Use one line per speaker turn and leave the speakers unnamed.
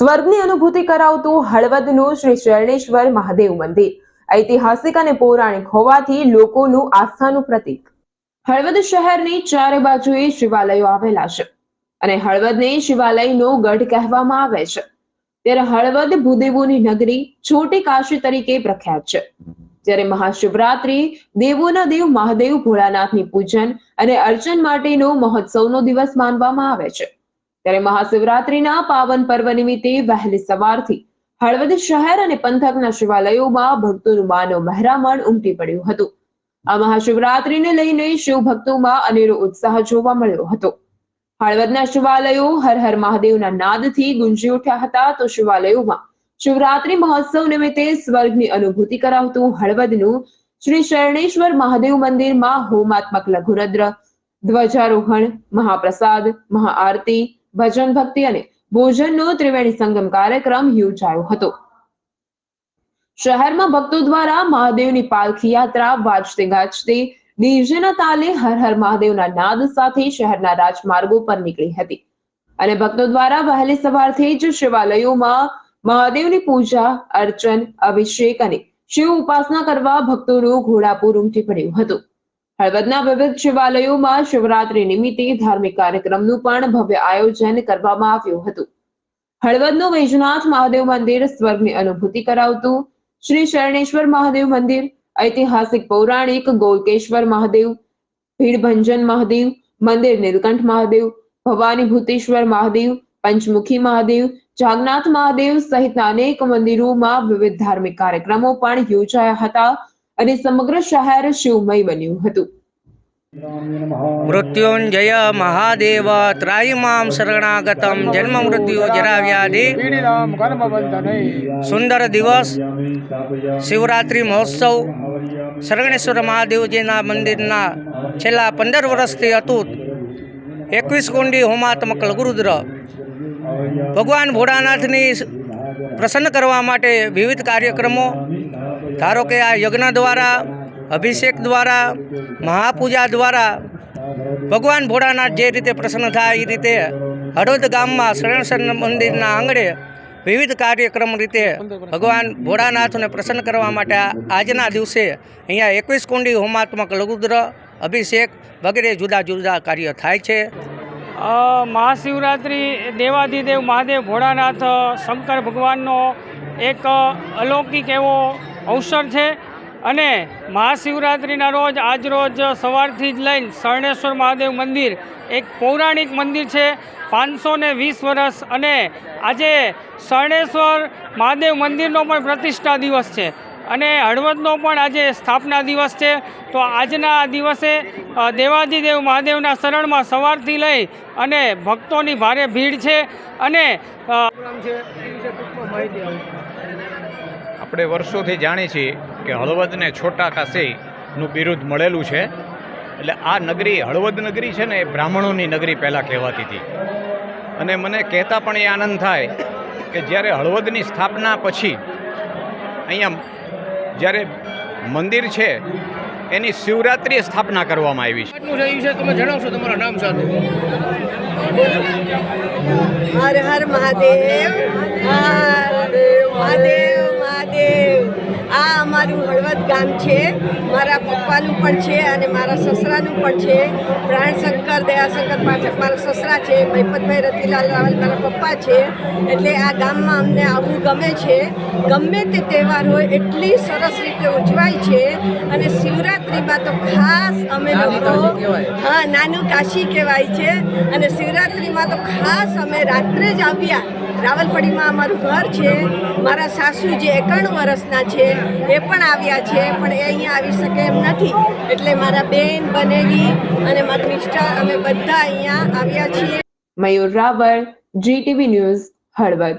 સ્વર્ગની અનુભૂતિ કરાવતું હળવદનું શ્રી શરણેશ્વર મહાદેવ મંદિર. ઐતિહાસિક અને પૌરાણિક હોવાથી લોકોનું આસ્થાનું પ્રતીક. હળવદ શહેરની ચારે બાજુએ શિવાલયો આવેલા છે અને હળવદને શિવાલયનો ગઢ કહેવામાં આવે છે. ત્યારે હળવદ ભૂદેવોની નગરી છોટી કાશી તરીકે પ્રખ્યાત છે. જ્યારે મહાશિવરાત્રી દેવોના દેવ મહાદેવ ભોળાનાથની પૂજન અને અર્ચન માટેનો મહોત્સવનો દિવસ માનવામાં આવે છે. ત્યારે મહાશિવરાત્રીના પાવન પર્વ નિમિત્તે વહેલી સવારથી હળવદ શહેર અને પંથકના શિવાલયોમાં ભક્તોનું માનવ મહેરામણ ઉમટી પડ્યું હતું. આ મહાશિવરાત્રીને લઈને શિવ ભક્તોમાં અનેરો ઉત્સાહ જોવા મળ્યો હતો. હળવદના શિવાલયો હર હર મહાદેવના નાદથી ગુંજી ઉઠ્યા હતા તો શિવાલયોમાં શિવરાત્રી મહોત્સવ નિમિત્તે સ્વર્ગની અનુભૂતિ કરાવતું હળવદનું શ્રી શરણેશ્વર મહાદેવ મંદિરમાં હોમાત્મક લઘુરદ્ર, ધ્વજારોહણ, મહાપ્રસાદ, મહાઆરતી ભજન ભક્તિ અને ભોજનનો ત્રિવેણી સંગમ કાર્યક્રમ યોજાયો હતો. શહેરમાં ભક્તો દ્વારા મહાદેવની પાલખી યાત્રા વાજતે ગાજતે ડીજેના તાલે હર હર મહાદેવના નાદ સાથે શહેરના રાજમાર્ગો પર નીકળી હતી. અને ભક્તો દ્વારા વહેલી સવારથી જ શિવાલયોમાં મહાદેવની પૂજા, અર્ચન, અભિષેક અને શિવ ઉપાસના કરવા ભક્તોનું ઘોડાપુર ઉમટી પડ્યું હતું. હળવદના વિવિધ શિવાલયોમાં નિમિત્તે ધાર્મિક કાર્યક્રમનું પણ ભવ્ય આયોજન કરવામાં આવ્યું હતું. હળવદનું વૈજનાથ મહાદેવ મંદિર સ્વર્ગની અનુભૂતિ કરાવતું શ્રી શરણેશ્વર મહાદેવ મંદિર, ઐતિહાસિક પૌરાણિક ગોલકેશ્વર મહાદેવ, ભીડભંજન મહાદેવ, મંદિર નીલકંઠ મહાદેવ ભવાની ભૂતેશ્વર મહાદેવ, પંચમુખી મહાદેવ, જાગનાથ મહાદેવ સહિતના અનેક મંદિરોમાં વિવિધ ધાર્મિક કાર્યક્રમો પણ યોજાયા હતા. અને સમગ્ર શહેર શિવમય બન્યું હતું.
મૃત્યુંજય મહાદેવ ત્રાયમામ શરણાગતમ, જન્મ મૃત્યુ જરાવ્યાધિ. સુંદર દિવસ, શિવરાત્રિ મહોત્સવ શરણેશ્વર મહાદેવજીના મંદિરના છેલ્લા પંદર વર્ષથી અતૂટ. એકવીસ કુંડી હોમાત્મક લઘુરુદ્ર. ભગવાન ભોળાનાથની પ્રસન્ન કરવા માટે વિવિધ કાર્યક્રમો ધારો કે આ યજ્ઞ દ્વારા, અભિષેક દ્વારા, મહાપૂજા દ્વારા ભગવાન ભોળાનાથ જે રીતે પ્રસન્ન થાય એ રીતે હળવદ ગામમાં શરણસર મંદિરના આંગણે વિવિધ કાર્યક્રમ રીતે ભગવાન ભોળાનાથને પ્રસન્ન કરવા માટે આજના દિવસે અહીંયા એકવીસ કુંડી હોમાત્મક લઘુદ્ર અભિષેક વગેરે જુદા જુદા કાર્ય થાય છે.
મહાશિવરાત્રિ દેવાધિદેવ મહાદેવ ભોળાનાથ શંકર ભગવાનનો એક અલૌકિક એવો અવસર છે અને મહાશિવરાત્રિના રોજ આજરોજ સવારથી જ લઈને શરણેશ્વર મહાદેવ મંદિર એક પૌરાણિક મંદિર છે, પાંચસો વીસ વર્ષ અને આજે શરણેશ્વર મહાદેવ મંદિરનો પણ પ્રતિષ્ઠા દિવસ છે અને હળવદનો પણ આજે સ્થાપના દિવસ છે. તો આજના દિવસે દેવાદિદેવ મહાદેવના શરણમાં સવારથી લઈ અને ભક્તોની ભારે ભીડ છે અને
આપણે વર્ષોથી જાણીએ છીએ કે હળવદને છોટા કાશીનું બિરુદ મળેલું છે. એટલે આ નગરી હળવદ નગરી છે ને એ બ્રાહ્મણોની નગરી પહેલાં કહેવાતી હતી. અને મને કહેતા પણ એ આનંદ થાય કે જ્યારે હળવદની સ્થાપના પછી અહીંયા જ્યારે મંદિર છે એની શિવરાત્રિએ સ્થાપના કરવામાં આવી છે.
શું રહ્યું છે તમે જણાવશો તમારા નામ સાથે.
હર હર મહાદેવ હર મહાદેવ અમારું હળવદ ગામ છે મારા પપ્પાનું પણ છે અને મારા સસરાનું પણ છે. પ્રાણશંકર દયાશંકર પાઠક મારા સસરા છે મહિપતભાઈ રતિલાલ રાવલ મારા પપ્પા છે. એટલે આ ગામમાં અમને આવવું ગમે છે. ગમે તે તહેવાર હોય એટલી સરસ રીતે ઉજવાય છે. અને શિવરાત્રિમાં તો ખાસ અમે લોકો હા નાનું કાશી કહેવાય છે. અને શિવરાત્રિમાં તો ખાસ અમે રાત્રે જ આવ્યા. રાવલપડીમાં અમારું ઘર છે. મારા સાસુ જે એકાણું વર્ષના છે, એ પણ આવ્યા છે, પણ એ અહીંયા આવી શકે એમ નથી. એટલે મારા બેન બનેવી અને મારા મિસ્ટર, અમે બધા અહીંયા આવ્યા છીએ.
Mayur Raval GTV news Halvad.